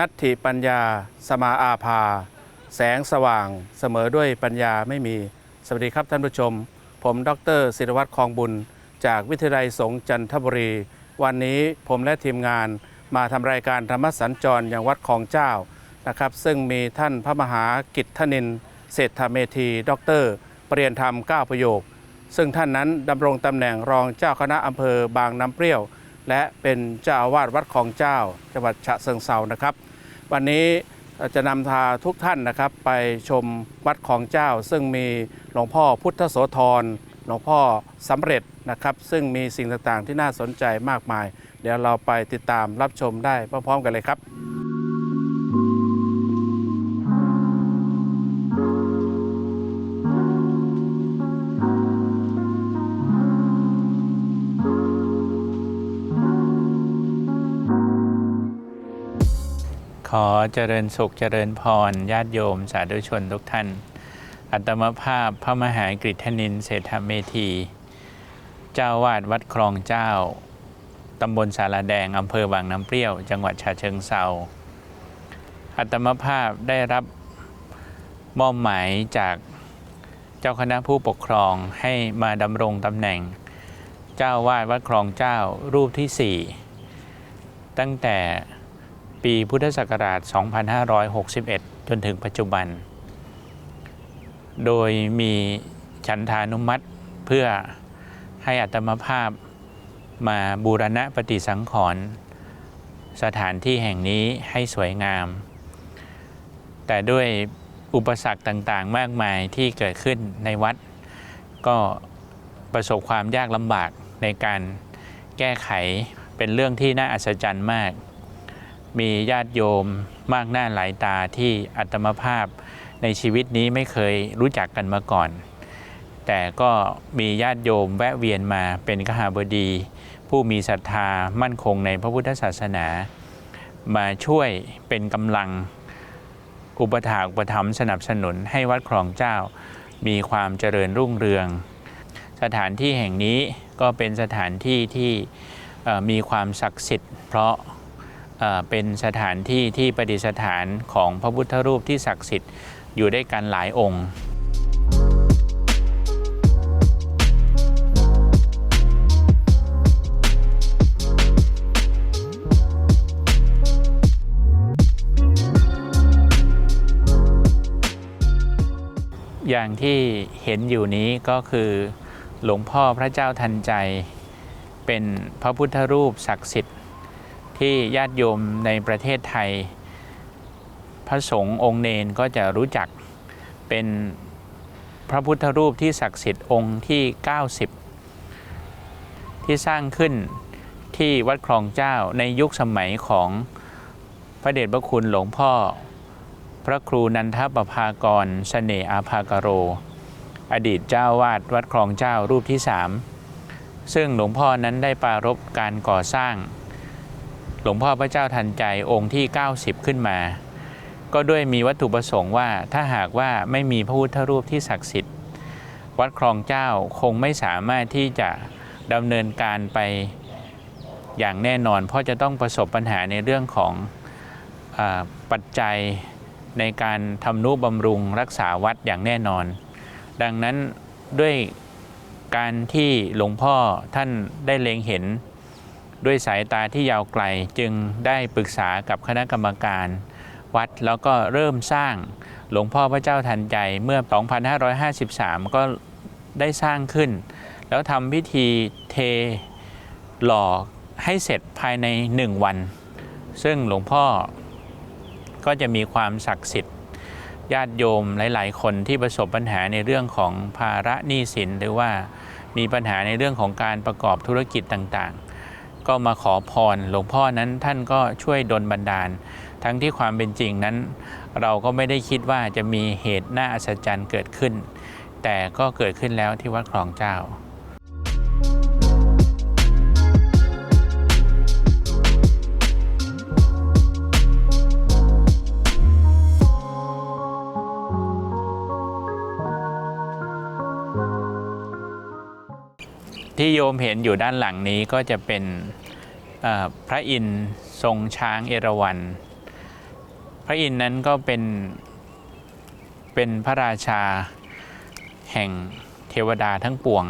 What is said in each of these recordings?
นัตถิปัญญา สมาอาภา แสงสว่างเสมอด้วยปัญญาไม่มี สวัสดีครับท่านผู้ชม ผมดรศิรวัตรคลองบุญ จากวิทยาลัยสงฆ์จันทบุรี วันนี้ผมและทีมงานมาทำรายการธรรมสัญจรอย่างวัดคลองเจ้านะครับ ซึ่งมีท่านพระมหากิตทนินเศรษฐเมธีด็อกเตอร์ปรริยนธรรม9ประโยค ซึ่งท่านนั้นดำรงตำแหน่งรองเจ้าคณะอำเภอบางน้ำเปรี้ยวและเป็นเจ้าอาวาสวัดคลองเจ้าจังหวัดฉะเชิงเซานะครับ วันนี้จะนำพาทุกท่านนะครับไปชมวัดของเจ้า ซึ่งมีหลวงพ่อพุทธโสธรหลวงพ่อสำเร็จนะครับ ซึ่งมีสิ่งต่างๆที่น่าสนใจมากมาย เดี๋ยวเราไปติดตามรับชมได้พร้อมๆกันเลยครับ ขอเจริญสุขเจริญพรญาติโยมสาธุชนทุกท่าน อัตมภาพพระมหากฤษนินเศรษฐเมธี เจ้าวาดวัดคลองเจ้า ตำบลสารแดง อำเภอบางน้ำเปรี้ยว จังหวัดฉะเชิงเซาอัตมภาพได้รับมอบหมายจากเจ้าคณะผู้ปกครองให้มาดำรงตำแหน่ง เจ้าวาดวัดคลองเจ้ารูปที่ 4 ตั้งแต่ ปีพุทธศักราช 2561 จนถึงปัจจุบัน โดยมีฉันทานุมัติเพื่อให้อัตมภาพมาบูรณะปฏิสังขรณ์สถานที่แห่งนี้ให้สวยงาม แต่ด้วยอุปสรรคต่างๆ มากมายที่เกิดขึ้นในวัด ก็ประสบความยากลำบากในการแก้ไขเป็นเรื่องที่น่าอัศจรรย์มาก มีญาติโยมมากหน้าหลายตาที่อัตมภาพในชีวิตนี้ไม่เคยรู้จักกันมาก่อน แต่ก็มีญาติโยมแวะเวียนมาเป็นขหาบดี ผู้มีศรัทธามั่นคงในพระพุทธศาสนา มาช่วยเป็นกำลังอุปถากอุปถัมภ์สนับสนุนให้วัดคลองเจ้า มีความเจริญรุ่งเรือง สถานที่แห่งนี้ก็เป็นสถานที่ที่มีความศักดิ์สิทธิ์ เพราะ เป็นสถานที่ที่ประดิษฐานของพระพุทธรูปที่ศักดิ์สิทธิ์อยู่ด้วยกันหลายองค์อย่างที่เห็นอยู่นี้ก็คือหลวงพ่อพระเจ้าทันใจ เป็นพระพุทธรูปศักดิ์สิทธิ์ ที่ญาติโยมในประเทศไทย พระสงฆ์องค์เนนก็จะรู้จักเป็นพระพุทธรูปที่ศักดิ์สิทธิ์องค์ที่ 90 ที่สร้างขึ้นที่วัดคลองเจ้าในยุคสมัยของพระเดชพระคุณหลวงพ่อ พระครูนันทประภากรเสน่อาภากโร อดีตเจ้าวาดวัดคลองเจ้ารูปที่สามซึ่งหลวงพ่อนั้นได้ปรารภการก่อสร้าง หลวงพ่อพระเจ้าทันใจองค์ที่ 90 ขึ้นมา ก็ด้วยมีวัตถุประสงค์ว่าถ้าหากว่าไม่มีพระพุทธรูปที่ศักดิ์สิทธิ์ วัดคลองเจ้าคงไม่สามารถที่จะดำเนินการไปอย่างแน่นอน เพราะจะต้องประสบปัญหาในเรื่องของอปัจจัยในการทำนุบำรุงรักษาวัดอย่างแน่นอน ดังนั้นด้วยการที่หลวงพ่อท่านได้เล็งเห็น ด้วยสายตาที่ยาวไกลจึงได้ปรึกษากับคณะกรรมการ วัดแล้วก็เริ่มสร้างหลวงพ่อพระเจ้าทันใจเมื่อ 2553 ก็ได้สร้างขึ้น แล้วทำพิธีเทหล่อให้เสร็จภายใน 1 วัน ซึ่งหลวงพ่อก็จะมีความศักดิ์สิทธิ์ญาติโยมหลาย ๆ คนที่ประสบปัญหาในเรื่องของภาระหนี้สิน หรือว่ามีปัญหาในเรื่องของการประกอบธุรกิจต่าง ๆ ก็มาขอพร หลวงพ่อนั้นท่านก็ช่วยดลบันดาล ทั้งที่ความเป็นจริงนั้น เราก็ไม่ได้คิดว่าจะมีเหตุน่าอัศจรรย์เกิดขึ้น แต่ก็เกิดขึ้นแล้วที่วัดคลองเจ้า ที่โยมเห็นอยู่ด้านหลังนี้ก็จะเป็นพระอินทร์ทรงช้างเอราวัณระอินทร์นั้นก็เป็นเป็นพระราชาแห่งเทวดาทั้งปวง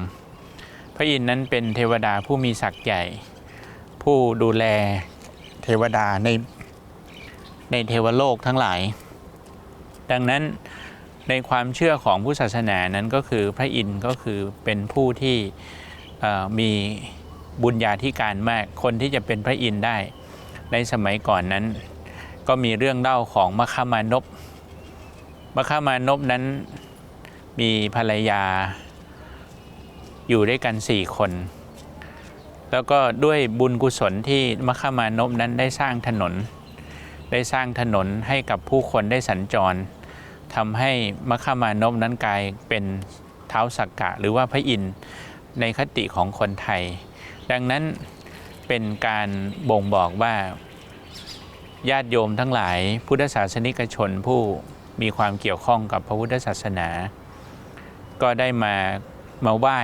พระอินทร์นั้นเป็นเทวดาผู้มีศักย์ใหญ่ ผู้ดูแลเทวดาในในเทวโลกทั้งหลาย ดังนั้นในความเชื่อของผู้ศาสนานั้นก็คือพระอินทร์ก็คือเป็นผู้ที่ มีบุญญาธิการมากคนที่จะเป็นพระอินทร์ได้ ในสมัยก่อนนั้น ก็มีเรื่องเล่าของมคามานพมคามานพนั้นมีภรรยาอยู่ด้วยกันสี่คน แล้วก็ด้วยบุญกุศลที่มคามานพนั้นได้สร้างถนน ได้สร้างถนนให้กับผู้คนได้สัญจรทำให้มคามานพนั้นกลายเป็นเท้าสักกะหรือว่าพระอินทร์ ในคติของคนไทย ดังนั้นเป็นการบ่งบอกว่าญาติโยมทั้งหลายพุทธศาสนิกชนผู้มีความเกี่ยวข้องกับพระพุทธศาสนา ก็ได้มามาไหว้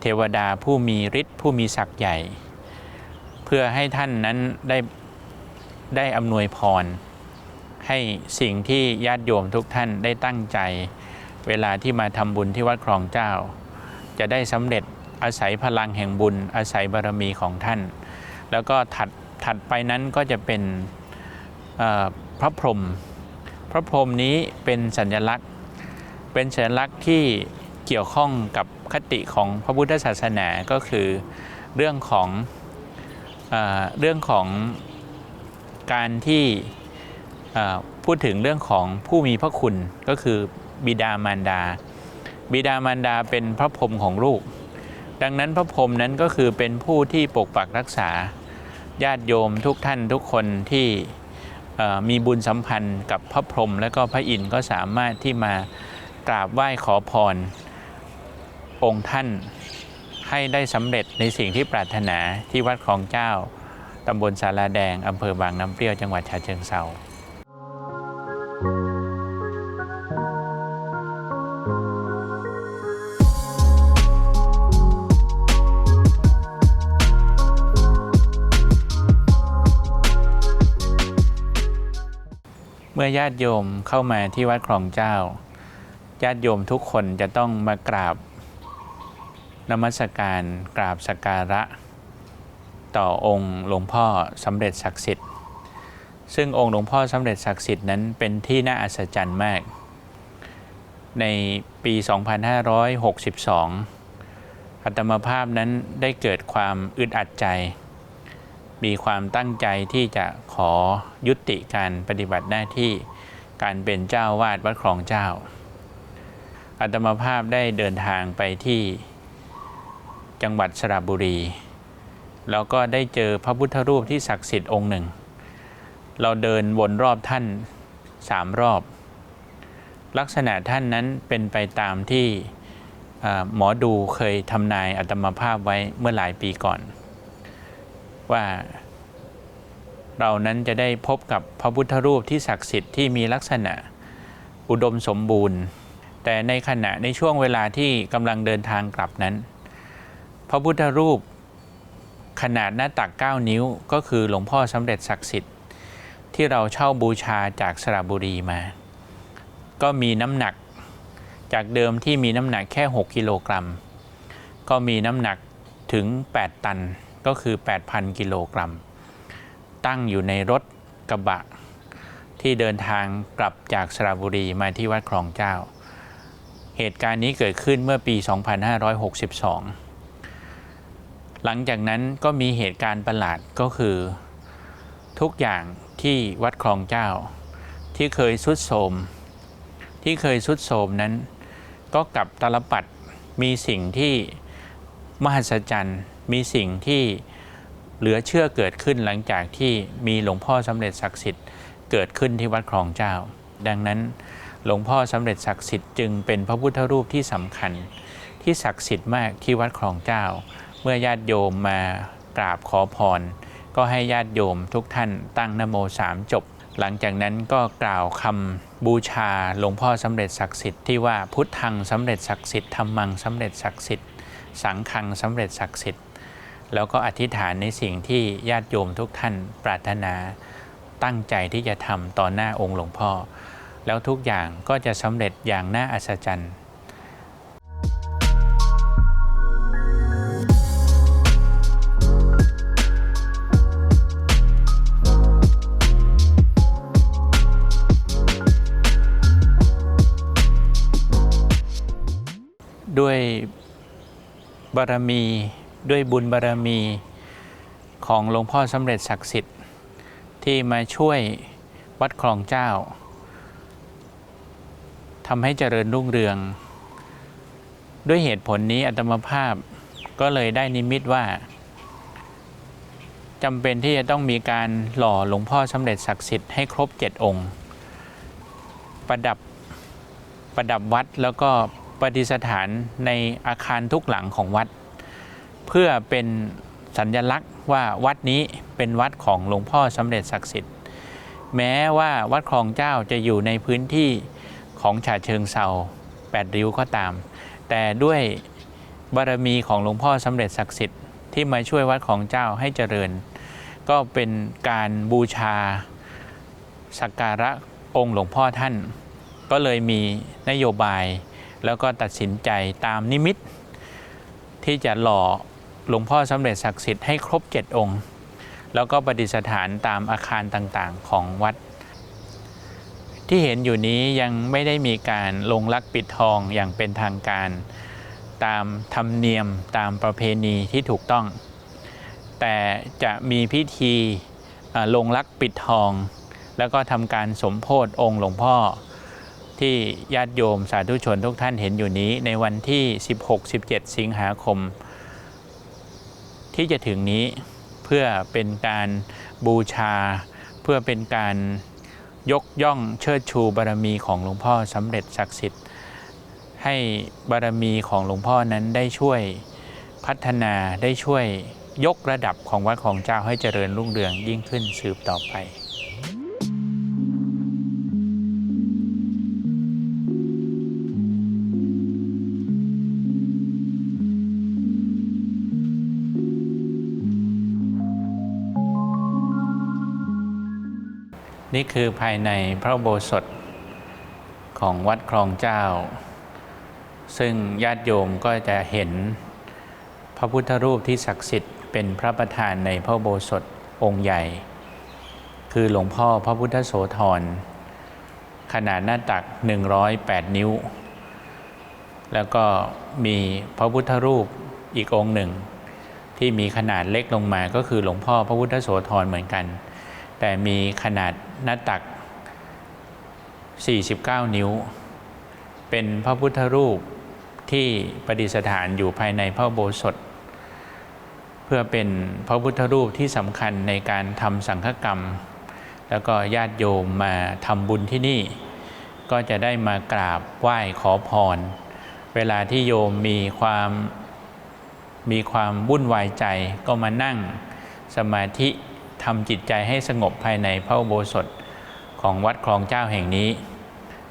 เทวดาผู้มีฤทธิ์ผู้มีศักย์ใหญ่ เพื่อให้ท่านนั้นได้ได้อำนวยพร ให้สิ่งที่ญาติโยมทุกท่านได้ตั้งใจ เวลาที่มาทำบุญที่วัดคลองเจ้า จะได้สำเร็จอาศัยพลังแห่งบุญ อาศัยบารมีของท่าน แล้วก็ถัดถัดไปนั้นก็จะเป็นพระพรหมพระพรหมนี้เป็นสัญลักษณ์ เป็นสัญลักษณ์ที่เกี่ยวข้องกับคติของพระพุทธศาสนาก็คือเรื่องของเอเรื่องของการที่พูดถึงเรื่องของผู้มีพระคุณก็คือบิดามารดา บิดามารดาเป็นพระพรหมของลูก ดังนั้นพระพรหมนั้นก็คือเป็นผู้ที่ปกปักรักษาญาติโยมทุกท่านทุกคนที่มีบุญสัมพันธ์กับพระพรหมและก็พระอินทร์ก็สามารถที่มากราบไหว้ขอพร องค์ท่านให้ได้สำเร็จในสิ่งที่ปรารถนาที่วัดคลองเจ้าตำบลสาราแดงอำเภอบางน้ำเปรี้ยวจังหวัดฉะเชิงเทรา มื่อญาติโยมเข้ามาที่วัดคลองเจ้า ญาติโยมทุกคนจะต้องมากราบนมัสการกราบสักการะ ต่อองค์หลวงพ่อสำเร็จศักดิ์สิทธิ์ ซึ่งองค์หลวงพ่อสำเร็จศักดิ์สิทธิ์นั้นเป็นที่น่าอัศจรรย์มาก ในปี 2562อัตมภาพนั้นได้เกิดความอึดอัดใจ มีความตั้งใจที่จะขอยุติการปฏิบัติหน้าที่การเป็นเจ้าวาดวัดคลองเจ้าอาตมาภาพได้เดินทางไปที่จังหวัดสระบุรี แล้วก็ได้เจอพระพุทธรูปที่ศักดิ์สิทธิ์องค์หนึ่ง เราเดินวนรอบท่านสามรอบ ลักษณะท่านนั้นเป็นไปตามที่หมอดูเคยทำนายอาตมาภาพไว้เมื่อหลายปีก่อน ว่าเรานั้นจะได้พบกับพระพุทธรูปที่ศักดิ์สิทธิ์ที่มีลักษณะอุดมสมบูรณ์ แต่ในขณะในช่วงเวลาที่กำลังเดินทางกลับนั้น พระพุทธรูปขนาดหน้าตัก 9 นิ้วก็คือหลวงพ่อสำเร็จศักดิ์สิทธิ์ ที่เราเช่าบูชาจากสระบุรีมา ก็มีน้ำหนักจากเดิมที่มีน้ำหนักแค่ 6 กิโลกรัม ก็มีน้ำหนักถึง 8 ตัน ก็คือ 8,000 กิโลกรัม ตั้งอยู่ในรถกระบะ ที่เดินทางกลับจากสระบุรีมาที่วัดคลองเจ้า เหตุการณ์นี้เกิดขึ้นเมื่อปี 2562 หลังจากนั้นก็มีเหตุการณ์ประหลาดก็คือ ทุกอย่างที่วัดคลองเจ้า ที่เคยสุดโทมที่เคยสุดโทมนั้น ก็กลับตลปัดมีสิ่งที่มหัศจรรย์ มีสิ่งที่เหลือเชื่อเกิดขึ้นหลังจากที่มีหลวงพ่อสำเร็จศักดิ์สิทธิ์เกิดขึ้นที่วัดคลองเจ้า ดังนั้นหลวงพ่อสำเร็จศักดิ์สิทธิ์จึงเป็นพระพุทธรูปที่สำคัญ ที่ศักดิ์สิทธิ์มากที่วัดคลองเจ้า เมื่อญาติโยมมากราบขอพร ก็ให้ญาติโยมทุกท่านตั้งนโมสามจบ หลังจากนั้นก็กล่าวคำบูชาหลวงพ่อสำเร็จศักดิ์สิทธิ์ที่ว่าพุทธังสำเร็จศักดิ์สิทธิ์ธรรมังสำเร็จศักดิ์สิทธิ์สังฆังสำเร็จศักดิ์สิทธิ์ แล้วก็อธิษฐานในสิ่งที่ญาติโยมทุกท่านปรารถนาตั้งใจที่จะทำต่อหน้าองค์หลวงพ่อ แล้วทุกอย่างก็จะสำเร็จอย่างน่าอัศจรรย์ด้วยบารมี ด้วยบุญบารมีของหลวงพ่อสำเร็จศักดิ์สิทธิ์ ที่มาช่วยวัดคลองเจ้าทำให้เจริญรุ่งเรือง ด้วยเหตุผลนี้อัตมภาพก็เลยได้นิมิตว่าจำเป็นที่จะต้องมีการหล่อหลวงพ่อสำเร็จศักดิ์สิทธิ์ให้ครบเจ็ดองค์ ประดับประดับวัดแล้วก็ประดิษฐานในอาคารทุกหลังของวัด เพื่อเป็นสัญลักษณ์ว่าวัดนี้เป็นวัดของหลวงพ่อสำเร็จศักดิ์สิทธิ์ แม้ว่าวัดคลองเจ้าจะอยู่ในพื้นที่ของฉาเชิงเซาแปดริ้วก็ตาม แต่ด้วยบารมีของหลวงพ่อสำเร็จศักดิ์สิทธิ์ที่มาช่วยวัดของเจ้าให้เจริญ ก็เป็นการบูชาสักการะองค์หลวงพ่อท่าน ก็เลยมีนโยบายแล้วก็ตัดสินใจตามนิมิต ที่จะหล่อ หลวงพ่อสำเร็จศักดิ์สิทธิ์ให้ครบ 7 องค์ แล้วก็ประดิษฐานตามอาคารต่างๆของวัด ที่เห็นอยู่นี้ยังไม่ได้มีการลงลักปิดทองอย่างเป็นทางการ ตามธรรมเนียมตามประเพณีที่ถูกต้อง แต่จะมีพิธีลงลักปิดทอง แล้วก็ทำการสมโพธิองค์หลวงพ่อที่ญาติโยมสาธุชนทุกท่านเห็นอยู่นี้ในวันที่ 16-17 สิงหาคม ที่จะถึงนี้เพื่อเป็นการบูชา เพื่อเป็นการยกย่องเชิดชูบารมีของหลวงพ่อสำเร็จศักดิ์สิทธิ์ ให้บารมีของหลวงพ่อนั้นได้ช่วยพัฒนาได้ช่วยยกระดับของวัดของเจ้าให้เจริญรุ่งเรืองยิ่งขึ้นสืบต่อไป นี่คือภายในพระโบสถของวัดคลองเจ้า ซึ่งญาติโยมก็จะเห็นพระพุทธรูปที่ศักดิ์สิทธิ์เป็นพระประธานในพระโบสถองค์ใหญ่ คือหลวงพ่อพระพุทธโสธรขนาดหน้าตัก 108 นิ้ว แล้วก็มีพระพุทธรูปอีกองค์หนึ่ง ที่มีขนาดเล็กลงมาก็คือหลวงพ่อพระพุทธโสธรเหมือนกัน แต่มีขนาด หน้าตัก 49 นิ้ว เป็นพระพุทธรูปที่ประดิษฐานอยู่ภายในพระโบสถเพื่อเป็นพระพุทธรูปที่สำคัญในการทำสังฆกรรม แล้วก็ญาติโยมมาทำบุญที่นี่ ก็จะได้มากราบไหว้ขอพร เวลาที่โยมมีความมีความวุ่นวายใจก็มานั่งสมาธิ ทำจิตใจให้สงบภายในพระอุโบสถของวัดคลองเจ้าแห่งนี้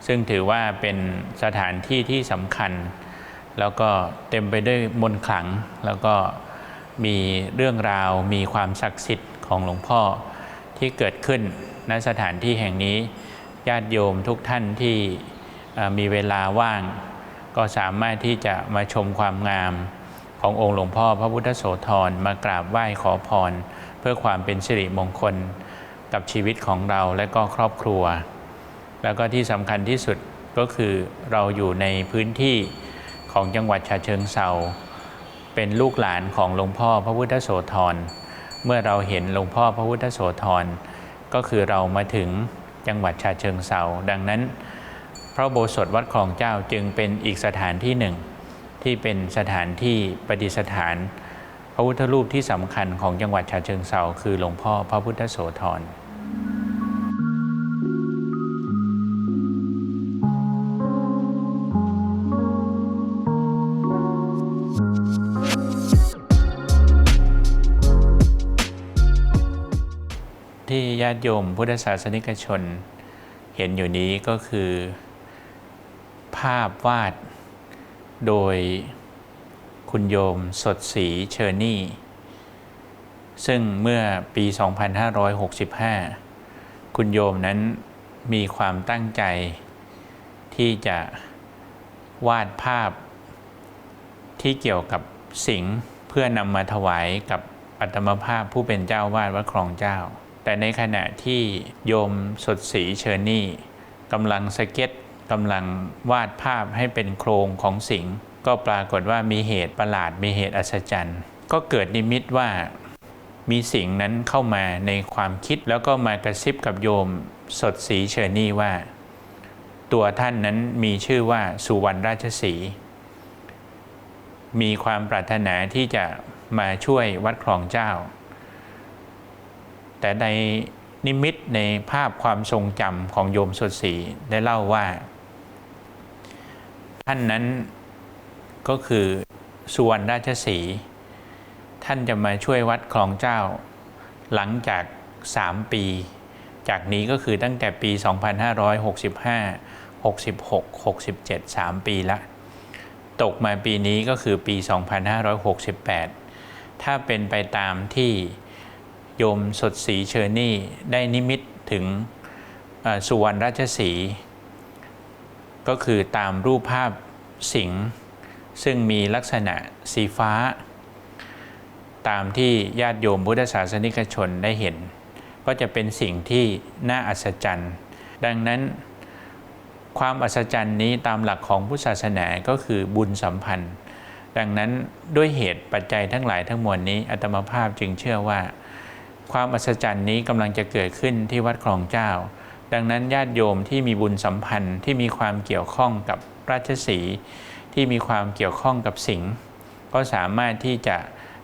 ซึ่งถือว่าเป็นสถานที่ที่สำคัญ แล้วก็เต็มไปด้วยมนต์ขลัง แล้วก็มีเรื่องราวมีความศักดิ์สิทธิ์ของหลวงพ่อที่เกิดขึ้นณสถานที่แห่งนี้ญาติโยมทุกท่านที่มีเวลาว่าง ก็สามารถที่จะมาชมความงามขององค์หลวงพ่อพระพุทธโสธรมากราบไหว้ขอพร พื่อความเป็นสิริมงคลกับชีวิตของเราและก็ครอบครัว แล้วก็ที่สำคัญที่สุดก็คือเราอยู่ในพื้นที่ของจังหวัดฉะเชิงเซาเป็นลูกหลานของหลวงพ่อพระพุทธโสธร เมื่อเราเห็นหลวงพ่อพระพุทธโสธร ก็คือเรามาถึงจังหวัดฉะเชิงเซาดังนั้น พระโบสถวัดคลองเจ้าจึงเป็นอีกสถานที่หนึ่ง ที่เป็นสถานที่ประดิษฐาน ระพุทธรูปที่สำคัญของจังหวัดฉะเชิงเซาคือหลวงพ่อพระพุทธโสธรที่ญาติโยมพุทธศาสนิกชน เห็นอยู่นี้ก็คือ ภาพวาดโดย คุณโยมสดศรีเชอร์นี่ ซึ่งเมื่อปี 2565 คุณโยมนั้นมีความตั้งใจ ที่จะวาดภาพที่เกี่ยวกับสิงห์เพื่อนำมาถวายกับอัตมภาพผู้เป็นเจ้าวาดวัดคลองเจ้า แต่ในขณะที่โยมสดศรีเชอร์นี่กำลังสเก็ตกำลังวาดภาพให้เป็นโครงของสิงห์ ก็ปรากฏว่ามีเหตุประหลาดมีเหตุอัศจรรย์ ก็เกิดนิมิตว่ามีสิ่งนั้นเข้ามาในความคิดแล้วก็มากระซิบกับโยมสดสีเชอร์นี่ว่า ตัวท่านนั้นมีชื่อว่าสุวรรณราชสี มีความปรารถนาที่จะมาช่วยวัดคลองเจ้า แต่ในนิมิตในภาพความทรงจำของโยมสดสีได้เล่าว่า ท่านนั้น ก็คือสุวรรณราชสี ท่านจะมาช่วยวัดคลองเจ้า หลังจาก 3 ปี จากนี้ก็คือตั้งแต่ปี 2565 66 67 3 ปีละ ตกมาปีนี้ก็คือปี 2568 ถ้าเป็นไปตามที่โยมสดสีเชอร์นี่ได้นิมิตถึงสุวรรณราชสี ก็คือตามรูปภาพสิงห์ ซึ่งมีลักษณะสีฟ้า ตามที่ญาติโยมพุทธศาสนิกชนได้เห็น ก็จะเป็นสิ่งที่น่าอัศจรรย์ ดังนั้น ความอัศจรรย์นี้ตามหลักของพุทธศาสนาก็คือบุญสัมพันธ์ ดังนั้นด้วยเหตุปัจจัยทั้งหลายทั้งมวลนี้อาตมาภาพจึงเชื่อว่า ความอัศจรรย์นี้กำลังจะเกิดขึ้นที่วัดคลองเจ้า ดังนั้นญาติโยมที่มีบุญสัมพันธ์ที่มีความเกี่ยวข้องกับราชสี ที่มีความเกี่ยวข้องกับสิงห์ก็สามารถที่จะ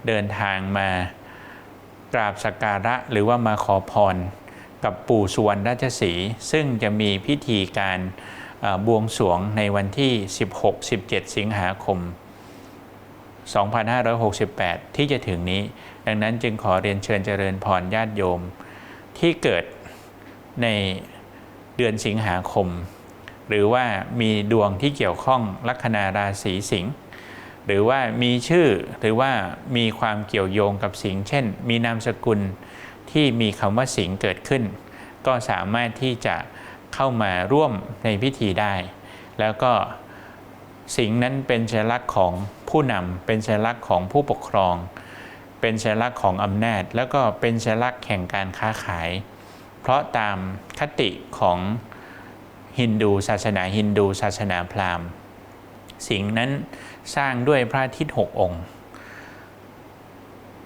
เดินทางมากราบสักการะหรือว่ามาขอพร กับปู่สุวรรณราชสี ซึ่งจะมีพิธีการบวงสรวงในวันที่ 16-17 สิงหาคม 2568 ที่จะถึงนี้ ดังนั้นจึงขอเรียนเชิญเจริญพรญาติโยม ที่เกิดในเดือนสิงหาคม หรือว่ามีดวงที่เกี่ยวข้องลัคนาราศีสิงห์หรือว่ามีชื่อหรือว่ามีความเกี่ยวโยงกับสิงห์เช่น มีนามสกุลที่มีคำว่าสิงห์เกิดขึ้น ก็สามารถที่จะเข้ามาร่วมในพิธีได้ แล้วก็สิงห์นั้นเป็นสัญลักษณ์ของผู้นำเป็นสัญลักษณ์ของผู้ปกครอง เป็นสัญลักษณ์ของอำนาจ แล้วก็เป็นสัญลักษณ์แห่งการค้าขาย เพราะตามคติของ ฮินดูศาสนาฮินดูศาสนาพราหมณ์ สิงห์นั้นสร้างด้วยพระอาทิตย์หกองค์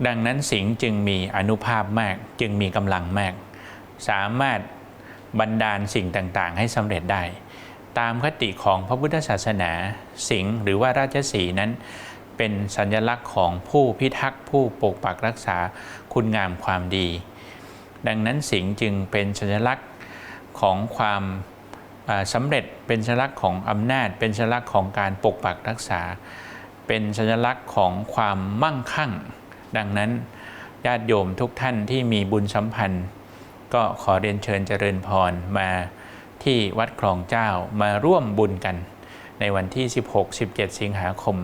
ดังนั้นสิงห์จึงมีอนุภาพมากจึงมีกำลังมาก สามารถบันดาลสิ่งต่างๆ ให้สำเร็จได้ ตามคติของพระพุทธศาสนาสิงห์หรือว่าราชสีนั้นเป็นสัญลักษณ์ของผู้พิทักษ์ผู้ปกปักรักษาคุณงามความดี ดังนั้นสิงห์จึงเป็นสัญลักษณ์ของความ สำเร็จเป็นสัญลักษณ์ของอำนาจ เป็นสัญลักษณ์ของการปกปักรักษา เป็นสัญลักษณ์ของความมั่งคั่ง ดังนั้นญาติโยมทุกท่านที่มีบุญสัมพันธ์ ก็ขอเรียนเชิญเจริญพรมาที่วัดคลองเจ้ามาร่วมบุญกัน ในวันที่ 16-17 สิงหาคม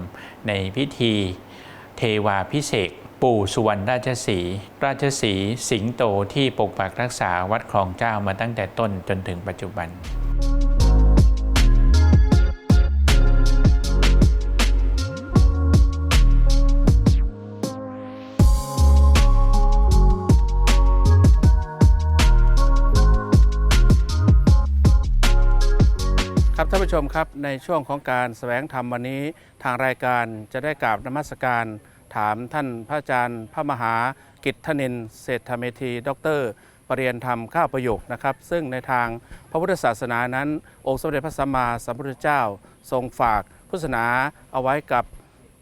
ในพิธีเทวาพิเศษปู่สุวรรณราชสี ราชสีสิงโตที่ปกปักรักษาวัดคลองเจ้ามาตั้งแต่ต้นจนถึงปัจจุบัน ครับท่านผู้ชมครับในช่วงของการแสวงธรรมวันนี้ ทางรายการจะได้กราบนมัสการ ถามท่านพระอาจารย์ พระมหากิตทนินเศรษฐเมธีดอกเตอรปรริยนธรรมข้าประโยคนะครับ ซึ่งในทางพระพุทธศาสนานั้น องค์สมเด็จพระสัมมาสัมพุทธเจ้า ทรงฝากพุทธศาสนาเอาไว้กับ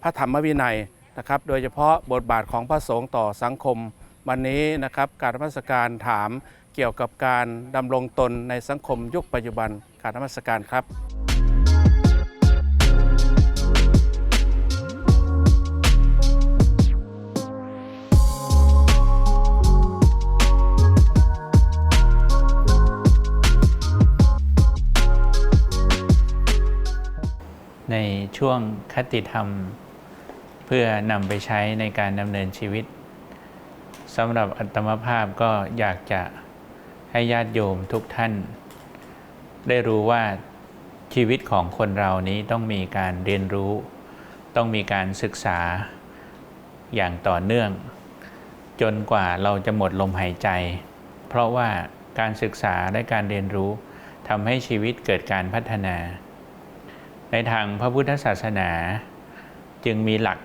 พระธรรมวินัยนะครับ โดยเฉพาะบทบาทของพระสงฆ์ต่อสังคม วันนี้นะครับการนมัสการถามเกี่ยวกับการดำรงตนในสังคมยุคปัจจุบัน การนมัสการครับในช่วงคติธรรม เพื่อนำไปใช้ในการดำเนินชีวิตสำหรับอัตมภาพก็อยากจะให้ญาติโยมทุกท่าน ได้รู้ว่าชีวิตของคนเรานี้ต้องมีการเรียนรู้ ต้องมีการศึกษาอย่างต่อเนื่อง จนกว่าเราจะหมดลมหายใจ เพราะว่าการศึกษาและการเรียนรู้ทำให้ชีวิตเกิดการพัฒนา ในทางพระพุทธศาสนาจึงมีหลัก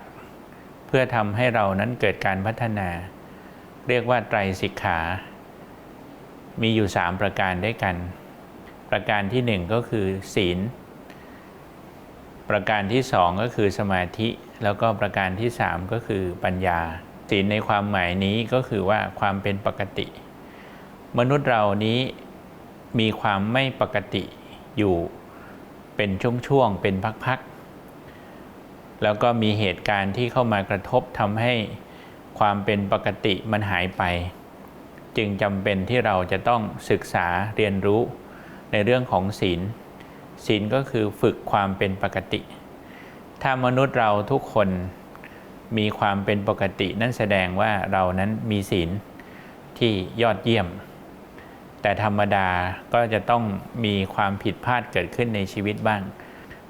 เพื่อทำให้เรานั้นเกิดการพัฒนา เรียกว่าไตรสิกขา มีอยู่ 3 ประการด้วยกัน ประการที่ 1 ก็คือศีล ประการที่ 2 ก็คือสมาธิ แล้วก็ประการที่ 3 ก็คือปัญญา ศีลในความหมายนี้ก็คือว่าความเป็นปกติ มนุษย์เรานี้มีความไม่ปกติอยู่เป็นช่วงๆ เป็นพักๆ แล้วก็มีเหตุการณ์ที่เข้ามากระทบทำให้ความเป็นปกติมันหายไป จึงจำเป็นที่เราจะต้องศึกษาเรียนรู้ ในเรื่องของศีลศีลก็คือฝึกความเป็นปกติ ถ้ามนุษย์เราทุกคนมีความเป็นปกติ นั่นแสดงว่าเรานั้นมีศีลที่ยอดเยี่ยม แต่ธรรมดาก็จะต้องมีความผิดพลาดเกิดขึ้นในชีวิตบ้าง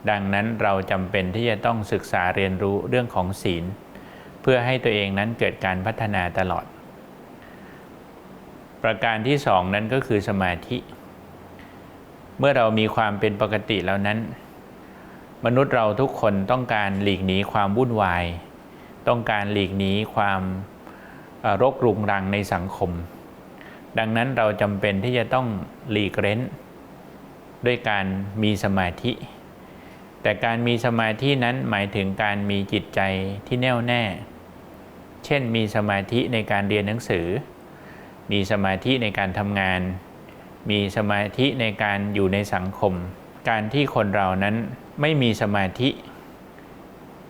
ดังนั้นเราจำเป็นที่จะต้องศึกษาเรียนรู้เรื่องของศีล เพื่อให้ตัวเองนั้นเกิดการพัฒนาตลอด ประการที่สองนั้นก็คือสมาธิ เมื่อเรามีความเป็นปกติแล้วนั้น มนุษย์เราทุกคนต้องการหลีกหนีความวุ่นวาย ต้องการหลีกหนีความรกรุงรังในสังคม ดังนั้นเราจำเป็นที่จะต้องหลีกเร้น ด้วยการมีสมาธิ แต่การมีสมาธินั้นหมายถึงการมีจิตใจที่แน่วแน่ เช่นมีสมาธิในการเรียนหนังสือ มีสมาธิในการทำงาน มีสมาธิในการอยู่ในสังคม การที่คนเรานั้นไม่มีสมาธิ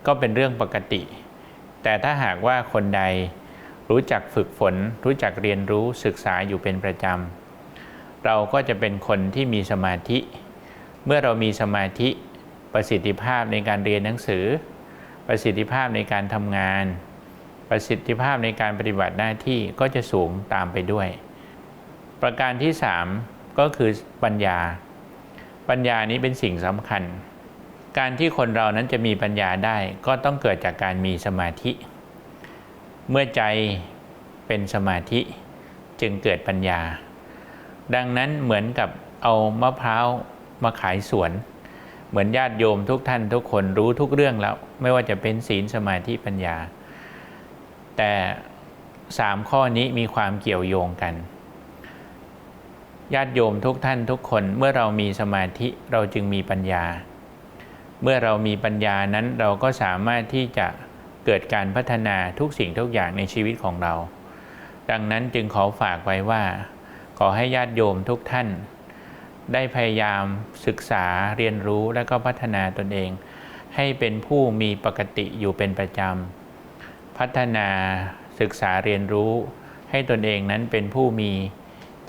ก็เป็นเรื่องปกติ แต่ถ้าหากว่าคนใดรู้จักฝึกฝน รู้จักเรียนรู้ศึกษาอยู่เป็นประจำ เราก็จะเป็นคนที่มีสมาธิ เมื่อเรามีสมาธิประสิทธิภาพในการเรียนหนังสือ ประสิทธิภาพในการทำงาน ประสิทธิภาพในการปฏิบัติหน้าที่ก็จะสูงตามไปด้วย ประการที่3ก็คือปัญญา ปัญญานี้เป็นสิ่งสำคัญ การที่คนเรานั้นจะมีปัญญาได้ก็ต้องเกิดจากการมีสมาธิ เมื่อใจเป็นสมาธิจึงเกิดปัญญา ดังนั้นเหมือนกับเอามะพร้าวมาขายสวน เหมือนญาติโยมทุกท่านทุกคนรู้ทุกเรื่องแล้ว ไม่ว่าจะเป็นศีลสมาธิปัญญา แต่สามข้อนี้มีความเกี่ยวโยงกัน ญาติโยมทุกท่านทุกคนเมื่อเรามีสมาธิเราจึงมีปัญญา เมื่อเรามีปัญญานั้นเราก็สามารถที่จะเกิดการพัฒนาทุกสิ่งทุกอย่างในชีวิตของเรา ดังนั้นจึงขอฝากไว้ว่า ขอให้ญาติโยมทุกท่าน ได้พยายามศึกษาเรียนรู้และก็พัฒนาตนเอง ให้เป็นผู้มีปกติอยู่เป็นประจำพัฒนาศึกษาเรียนรู้ ให้ตนเองนั้นเป็นผู้มี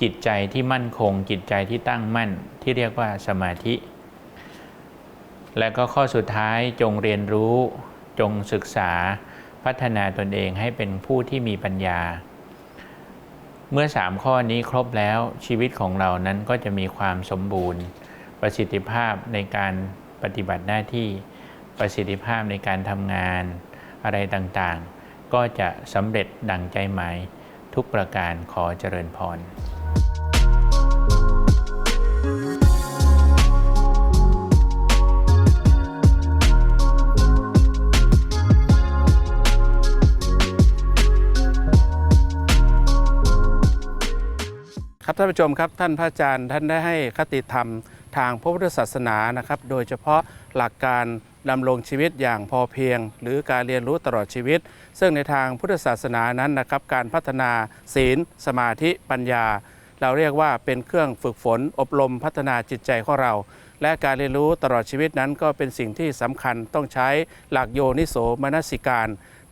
จิตใจที่มั่นคง จิตใจที่ตั้งมั่นที่เรียกว่าสมาธิ และก็ข้อสุดท้ายจงเรียนรู้จงศึกษาพัฒนาตนเองให้เป็นผู้ที่มีปัญญา เมื่อสามข้อนี้ครบแล้วชีวิตของเรานั้นก็จะมีความสมบูรณ์ ประสิทธิภาพในการปฏิบัติหน้าที่ประสิทธิภาพในการทำงานอะไรต่างๆ ก็จะสำเร็จดังใจหมายทุกประการขอเจริญพร ท่านผู้ชมครับท่านพระอาจารย์ท่านได้ให้คติธรรมทางพระพุทธศาสนานะครับ โดยเฉพาะหลักการดำรงชีวิตอย่างพอเพียง หรือการเรียนรู้ตลอดชีวิต ซึ่งในทางพุทธศาสนานั้นนะครับการพัฒนาศีล สมาธิปัญญา เราเรียกว่าเป็นเครื่องฝึกฝน อบรมพัฒนาจิตใจของเรา และการเรียนรู้ตลอดชีวิตนั้นก็เป็นสิ่งที่สำคัญต้องใช้หลักโยนิโสมนสิการ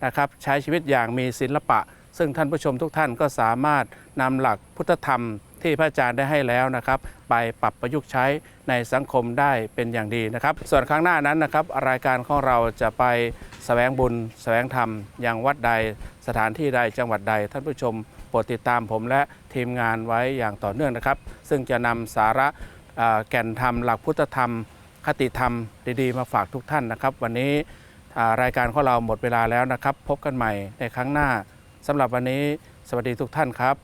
นะครับใช้ชีวิตอย่างมีศิลปะ ซึ่งท่านผู้ชมทุกท่านก็สามารถนำหลักพุทธธรรม ที่พระอาจารย์ได้ให้แล้วนะครับ ไปปรับประยุกต์ใช้ในสังคมได้เป็นอย่างดีนะครับ ส่วนครั้งหน้านั้นนะครับ รายการของเราจะไปแสวงบุญแสวงธรรมยังวัดใดสถานที่ใดจังหวัดใด ท่านผู้ชมโปรดติดตามผมและทีมงานไว้อย่างต่อเนื่องนะครับ ซึ่งจะนำสาระแก่นธรรม หลักพุทธธรรม คติธรรมดีๆ มาฝากทุกท่านนะครับ วันนี้รายการของเราหมดเวลาแล้วนะครับ พบกันใหม่ในครั้งหน้าสำหรับวันนี้ สวัสดีทุกท่านครับ